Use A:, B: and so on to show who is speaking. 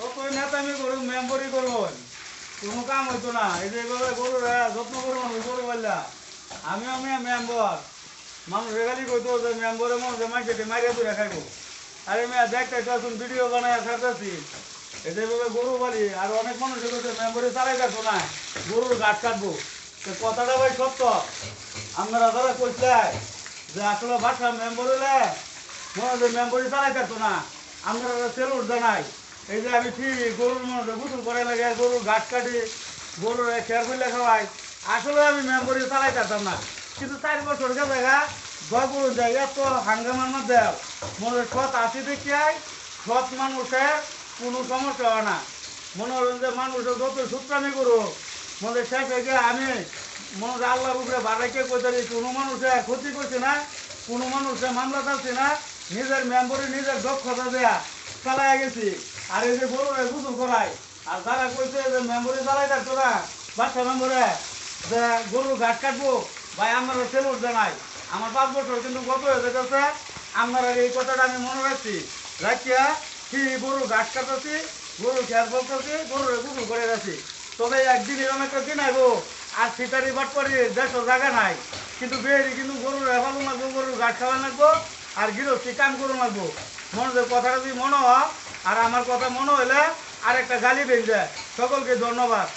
A: যতই নেতামি করুন, কোনো কাম হইতো না। এই যে গরুর যত্ন করুন ওই আমি মেম্বর। মানুষ কইতো যে মেম্বরে মনে যে মাইকে মারিয়া তুই খাইবো। আরে মেয়া, দেখতে আসুন, ভিডিও বানায় ছাড়তেছি। এই যে গরু বলি, আর অনেক মানুষ কইতো মেম্বরে চালাই কাটবো না। গরুর গাছ কাটবো। তো কথাটা ভাই সত্য। আপনারা যারা কইছে যে আসলে বাসা মেম্বর হলে মনে হয় মেম্বরি চালাই কাটতো না আমরা সেলুট জানাই এই যে আমি ঠিক গরুর মনে গুসল করে লাগে, গরুর ঘাট কাটি, গরুর খেয়ার করলে খাওয়াই, আসলে আমি মেম্বরি চালাই কাটতাম না। কিন্তু চার বছর গে দেখা গরু যায় এত হাঙ্গামার মধ্যে মনে সৎ আসি দেখিয়াই, সৎ মানুষের কোনো সমস্যা হয় না। মনে হয় যে মানুষের যত সূত্রামি করুক, মনে শেষ হয়ে আমি মনে হয় আল্লাহর উপরে বাড়াইকে কোথায় কোনো মানুষে ক্ষতি করছি না, কোনো মানুষে মামলা চাচ্ছে না, নিজের মেম্বরে নিজের দক্ষতা দেয়া চালাই গেছি। আর এই যে গরুরে গুজল করাই আর যারা কইছে যে মেম্বরে চালাই থাকতো না বাচ্চা মেম্বরে যে গরু ঘাট কাটবো, ভাই আমার সেলুট জানাই। আমার পাঁচ বছর কিন্তু গত হয়ে যেতেছে, আপনারা এই কথাটা আমি মনে রাখছি। রাখিয়া কি গরু ঘাট কাটাচ্ছি গরু খেয়াল করতেছি গরুরে গুজল করে রাখছি তবে একদিন এরকম একটা দিন আইব, আর সিটারি বাট করি দেড়শো জায়গা নাই। কিন্তু বেরি কিন্তু গরুর হেফালো লাগবো গরুর ঘাট খাওয়া লাগবো, আর গৃহস্থী কাম করুন লাগবো। মনে কথাটা যদি মনে হয় আর আমার কথা মনে হইলে আর একটা গালি যায় সকলকে ধন্যবাদ।